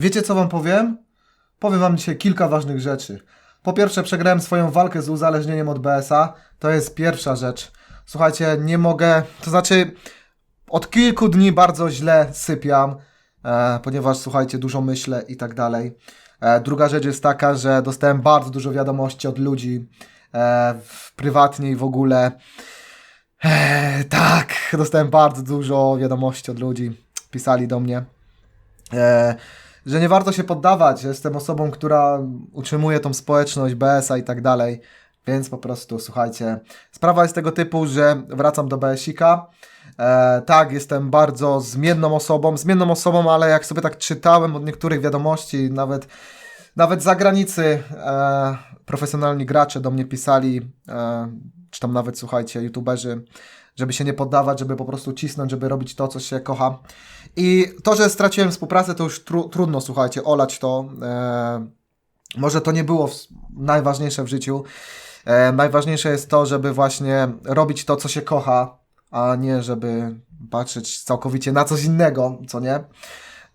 Wiecie co wam powiem? Powiem wam dzisiaj kilka ważnych rzeczy. Po pierwsze, przegrałem swoją walkę z uzależnieniem od BS-a. To jest pierwsza rzecz. Słuchajcie, nie mogę. To znaczy, od kilku dni bardzo źle sypiam, e, ponieważ słuchajcie, dużo myślę i tak dalej. E, druga rzecz jest taka, że dostałem bardzo dużo wiadomości od ludzi e, prywatnie i w ogóle. E, tak, dostałem bardzo dużo wiadomości od ludzi. Pisali do mnie. E, że nie warto się poddawać, jestem osobą, która utrzymuje tą społeczność BS-a i tak dalej. Więc po prostu słuchajcie, sprawa jest tego typu, że wracam do BS-ika. E, tak, jestem bardzo zmienną osobą, zmienną osobą, ale jak sobie tak czytałem od niektórych wiadomości, nawet, nawet z zagranicy e, profesjonalni gracze do mnie pisali, e, czy tam nawet słuchajcie, youtuberzy, żeby się nie poddawać, żeby po prostu cisnąć, żeby robić to, co się kocha. I to, że straciłem współpracę, to już tru, trudno, słuchajcie, olać to. E, może to nie było w, najważniejsze w życiu. E, najważniejsze jest to, żeby właśnie robić to, co się kocha, a nie żeby patrzeć całkowicie na coś innego, co nie.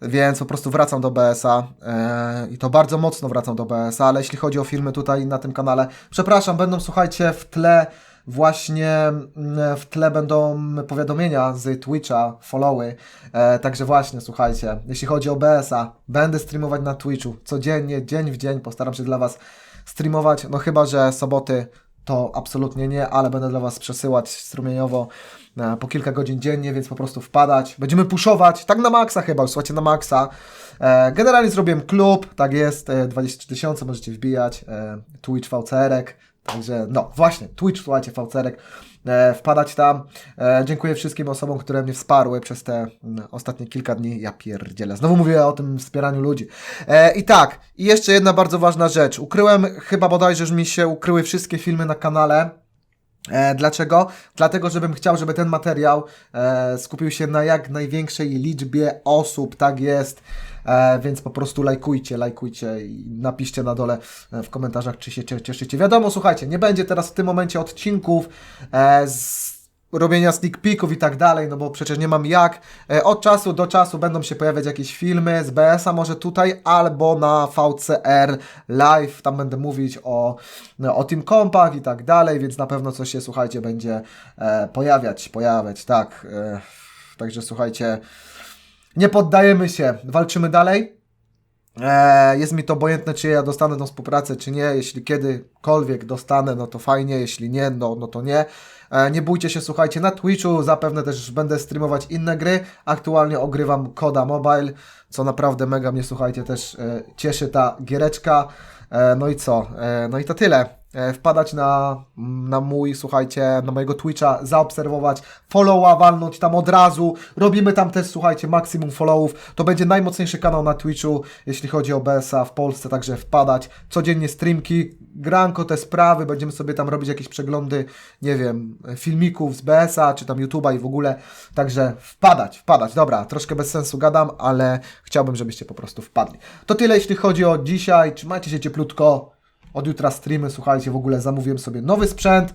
Więc po prostu wracam do BS-a e, i to bardzo mocno wracam do BS-a, ale jeśli chodzi o filmy tutaj na tym kanale, przepraszam, będą słuchajcie w tle właśnie mm, w tle będą powiadomienia z Twitcha, followy, e, także właśnie słuchajcie, jeśli chodzi o BS-a, będę streamować na Twitchu codziennie, dzień w dzień, postaram się dla Was streamować, no chyba, że soboty to absolutnie nie, ale będę dla Was przesyłać strumieniowo e, po kilka godzin dziennie, więc po prostu wpadać. Będziemy puszować, tak na maksa chyba, słuchajcie, na maksa. E, generalnie zrobiłem klub, tak jest, e, 20 tysiące możecie wbijać, e, Twitch VCR-ek, także no właśnie, Twitch, słuchajcie, VCR-ek, e, wpadać tam. E, dziękuję wszystkim osobom, które mnie wsparły przez te mm, ostatnie kilka dni. Ja pierdzielę, znowu mówię o tym wspieraniu ludzi. E, I tak, i jeszcze jedna bardzo ważna rzecz. Ukryłem, chyba bodajże już mi się ukryły wszystkie filmy na kanale. E, dlaczego? Dlatego, żebym chciał, żeby ten materiał e, skupił się na jak największej liczbie osób, tak jest. E, więc po prostu lajkujcie, lajkujcie i napiszcie na dole w komentarzach, czy się cie- cieszycie. Wiadomo, słuchajcie, nie będzie teraz w tym momencie odcinków z robienia sneak peeków i tak dalej, no bo przecież nie mam jak. E, Od czasu do czasu będą się pojawiać jakieś filmy z BS-a, może tutaj, albo na VCR live, tam będę mówić o, o Team Compach i tak dalej, więc na pewno coś się, słuchajcie, będzie e, pojawiać, pojawiać, tak. E, także słuchajcie, nie poddajemy się, walczymy dalej. E, jest mi to obojętne, czy ja dostanę tą współpracę, czy nie. Jeśli kiedykolwiek dostanę, no to fajnie, jeśli nie, no, no to nie. E, nie bójcie się, słuchajcie, na Twitchu zapewne też będę streamować inne gry. Aktualnie ogrywam Koda Mobile, co naprawdę mega mnie, słuchajcie, też e, cieszy ta giereczka. No i co? No i to tyle. E, wpadać na, na mój, słuchajcie, na mojego Twitcha, zaobserwować, followa walnąć tam od razu. Robimy tam też, słuchajcie, maksimum followów. To będzie najmocniejszy kanał na Twitchu, jeśli chodzi o BS-a w Polsce, także wpadać. Codziennie streamki, granko, te sprawy, będziemy sobie tam robić jakieś przeglądy, nie wiem, filmików z BS-a, czy tam YouTube'a i w ogóle. Także wpadać, wpadać. Dobra, troszkę bez sensu gadam, ale chciałbym, żebyście po prostu wpadli. To tyle, jeśli chodzi o dzisiaj. Trzymajcie się cieplutko. Od jutra streamy, słuchajcie, w ogóle zamówiłem sobie nowy sprzęt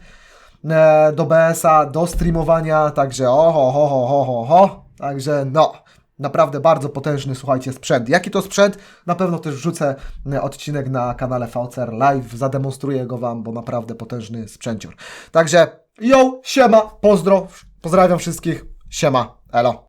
e, do BS-a, do streamowania, także oho, ho, ho, ho, ho, ho. Także no, naprawdę bardzo potężny, słuchajcie, sprzęt. Jaki to sprzęt? Na pewno też wrzucę e, odcinek na kanale VCR Live, zademonstruję go Wam, bo naprawdę potężny sprzęcior. Także yo, siema, pozdro, pozdrawiam wszystkich, siema, elo.